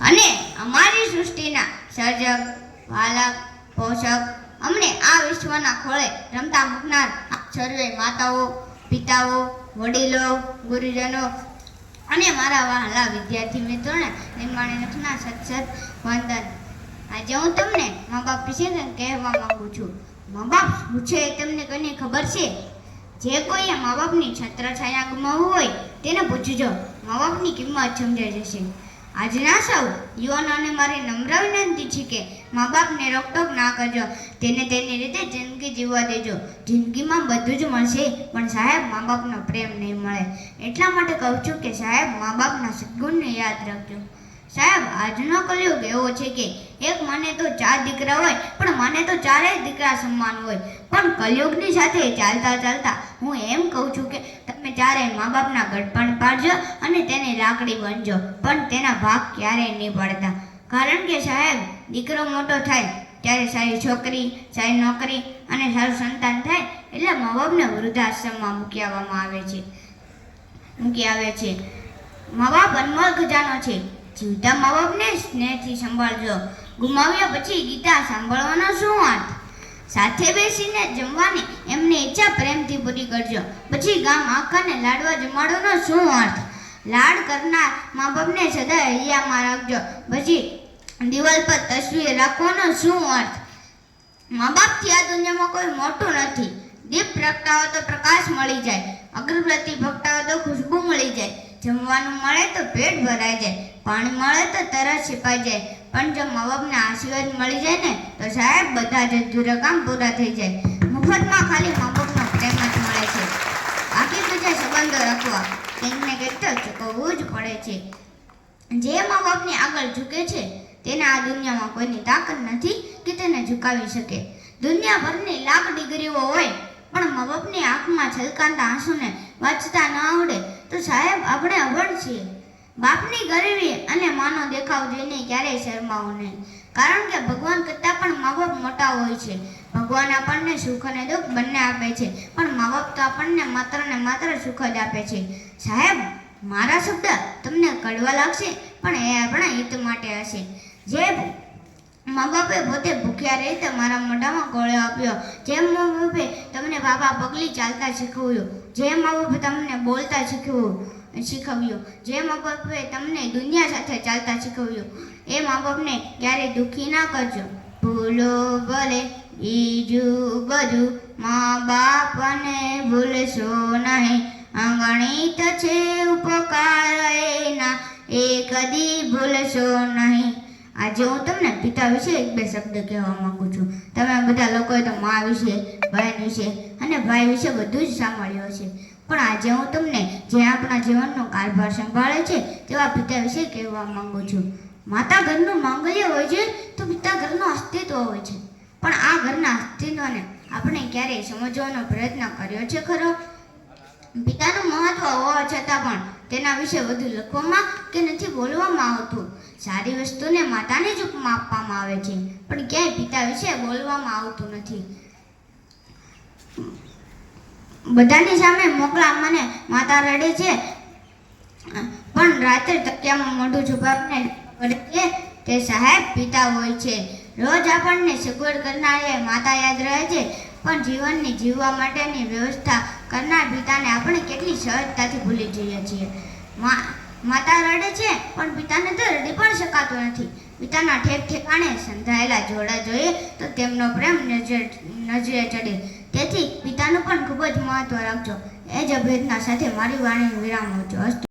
અને અમારી સૃષ્ટિના સર્જક, પાલક, પોષક અમને આ વિશ્વના ખોળે રમતા મૂકનાર સર્વે માતાઓ, પિતાઓ, વડીલો, ગુરુજનો અને મારા વહાલા વિદ્યાર્થી મિત્રોને નિર્માણ રચના સત્સત સત વંદન. આજે હું તમને મા બાપ વિશે કહેવા માંગુ છું. મા બાપ શું છે તમને કોઈને ખબર છે? જે કોઈએ મા બાપની છત્રછાયા ગુમાવવું હોય તેને પૂછજો. મા બાપની કિંમત સમજાઈ જશે. આજના સૌ યુવાનોને મારી નમ્ર વિનંતી છે કે મા બાપને રોકટોક ના કરજો. તેને તેની રીતે જિંદગી જીવવા દેજો. જિંદગીમાં બધું જ મળશે, પણ સાહેબ, મા બાપનો પ્રેમ નહીં મળે. એટલા માટે કહું છું કે સાહેબ, મા બાપના સદગુણને યાદ રાખજો. સાહેબ, આજનો કલયુગ એવો છે કે એક મને તો ચાર દીકરા હોય, પણ મને તો ચારેય દીકરા સમાન હોય. પણ કલયુગની સાથે ચાલતા ચાલતા હું એમ કહું છું કે તમે ચારેય મા બાપના ગઢપણ પાડજો અને તેની લાકડી બનજો પણ તેના ભાગ ક્યારેય નહીં પાડતા. કારણ કે સાહેબ, દીકરો મોટો થાય, ત્યારે સારી છોકરી, સારી નોકરી અને સારું સંતાન થાય, એટલે મા બાપને વૃદ્ધાશ્રમમાં મૂકી આવવામાં આવે છે. મૂકી આવે છે. મા બાપ અનમોલ ખજાનો છે. જીવતા મા બાપને સ્નેહથી સંભાળજો. ગુમાવ્યા પછી ગીતા સાંભળવાનો શું અર્થ સાથે બેસીને જમવાની એમની ઈચ્છા પ્રેમથી પૂરી કરજો. પછી ગામ આખાને લાડવા જમાડવાનો શું અર્થ? લાડ કરનાર મા બાપને સદા હૈયામાં રાખજો. પછી દિવાલ પર તસવીર રાખવાનો શું અર્થ? મા બાપથી આ દુનિયામાં કોઈ મોટું નથી. દીપ પ્રગટાવો તો પ્રકાશ મળી જાય. અગરબત્તી પ્રગટાવો તો ખુશ્બુ મળી જાય. જમવાનું મળે તો પેટ ભરાઈ જાય. પાણી મળે તો તરત છીપાઈ જાય. પણ જો મા બાપના આશીર્વાદ મળી જાય ને, તો સાહેબ બધા જ અધૂરા કામ પૂરા થઈ જાય. મફતમાં ખાલી મા બાપનો પ્રેમ જ મળે છે. બાકી બીજા સંબંધો રાખવા કંઈક ને કંઈક તો ચૂકવવું જ પડે છે. જે મા બાપની આગળ ઝૂકે છે, તેને આ દુનિયામાં કોઈની તાકાત નથી કે તેને ઝુકાવી શકે. દુનિયાભરની લાખ ડિગ્રીઓ હોય, પણ મા બાપની આંખમાં છલકાતા આંસુને વાંચતા ન આવડે, તો સાહેબ આપણે અભણ છીએ. બાપની ગરીબી અને માનો દેખાવ જોઈને ક્યારેય શરમાવું નહીં. કારણ કે ભગવાન કરતાં પણ મા બાપ મોટા હોય છે. ભગવાન આપણને સુખ અને દુઃખ બંને આપે છે, પણ મા બાપ તો આપણને માત્ર ને માત્ર સુખ જ આપે છે. સાહેબ, મારા શબ્દ તમને કડવા લાગશે, પણ એ આપણા હિત માટે હશે. જે મા બાપે પોતે ભૂખ્યા રહી મારા મોઢામાં ગોળો આપ્યો. જેમ મા બાપે તમને બાપા પગલી ચાલતા શીખવ્યું જે મા બાપે તમને બોલતા શીખવ્યું શીખવ્યું. જે મા બાપે તમને દુનિયા સાથે ચાલતા શીખવ્યું, એ મા બાપને ક્યારેય દુઃખી ના કરજો. ભૂલો ભલે બીજું બધું મા બાપને ભૂલશો નહીં. અગણિત છે ઉપકાર એના એ કદી ભૂલશો નહીં. આજે હું તમને પિતા વિશે એક બે શબ્દ કહેવા માંગુ છું. તમે બધા લોકોએ તો મા વિશે બહેન વિશે અને ભાઈ વિશે બધું જ સાંભળ્યું હશે. પણ આજે હું તમને જે આપણા જીવનનો કારભાર સંભાળે છે તેવા પિતા વિશે કહેવા માંગુ છું. માતા ઘરનું માંગલ્ય હોય છે તો પિતા ઘરનું અસ્તિત્વ હોય છે. પણ આ ઘરના અસ્તિત્વને આપણે ક્યારેય સમજવાનો પ્રયત્ન કર્યો છે ખરો? પિતાનું મહત્વ હોવા છતાં પણ તેના વિશે વધુ લખવામાં કે નથી બોલવામાં આવતું. સારી વસ્તુને માતાને જ ઉપમા આપવામાં આવે છે, પણ ક્યાંય પિતા વિશે બોલવામાં આવતું નથી. બધાની સામે મોકલા મને, માતા રડે છે. પણ રાત્રે તકિયામાં મોઢું છુપાવીને છે તે સાહેબ પિતા હોય છે. રોજ આપણને સગવડ કરનાર માતા યાદ રહે છે. પણ જીવનની જીવવા માટેની વ્યવસ્થા કરનાર પિતાને આપણે કેટલી સહજતાથી ભૂલી જઈએ છીએ. માતા રડે છે, પણ પિતાને તો રડી પણ શકાતો નથી. પિતાના ઠેક ઠેકાણે સંધાયેલા જોડા જોઈએ તો તેમનો પ્રેમ નજરે નજરે ચડે. તેથી પિતાનું પણ ખૂબ જ મહત્વ રાખજો. એ જ અભેદના સાથે મારી વાણી વિરામ અસ્તુ